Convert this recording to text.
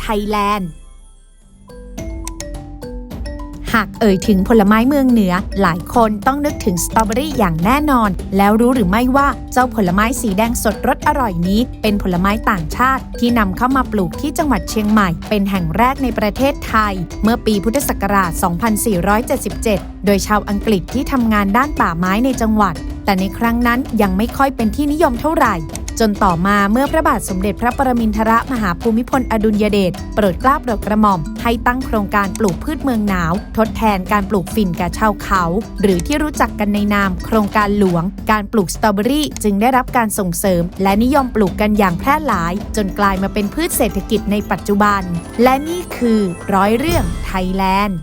ไทยแลนด์ หากเอ่ยถึงผลไม้เมืองเหนือ หลายคนต้องนึกถึงสตรอเบอรี่อย่างแน่นอน แล้วรู้หรือไม่ว่าเจ้าผลไม้สีแดงสดรสอร่อยนี้ เป็นผลไม้ต่างชาติ ที่นำเข้ามาปลูกที่จังหวัดเชียงใหม่ เป็นแห่งแรกในประเทศไทย เมื่อปีพุทธศักราช 2477 โดยชาวอังกฤษที่ทำงานด้านป่าไม้ในจังหวัด แต่ในครั้งนั้นยังไม่ค่อยเป็นที่นิยมเท่าไหร่ จนต่อมาเมื่อพระบาทสมเด็จพระปรมินทรมหาภูมิพลอดุลยเดชโปรดกล้าโปรดกระหม่อม ให้ตั้งโครงการปลูกพืชเมืองหนาว ทดแทนการปลูกฝิ่นแก่ชาวเขา หรือที่รู้จักกันในนามโครงการหลวง การปลูกสตรอเบอรี่จึงได้รับการส่งเสริม และนิยมปลูกกันอย่างแพร่หลาย จนกลายมาเป็นพืชเศรษฐกิจในปัจจุบัน และนี่คือร้อยเรื่องไทยแลนด์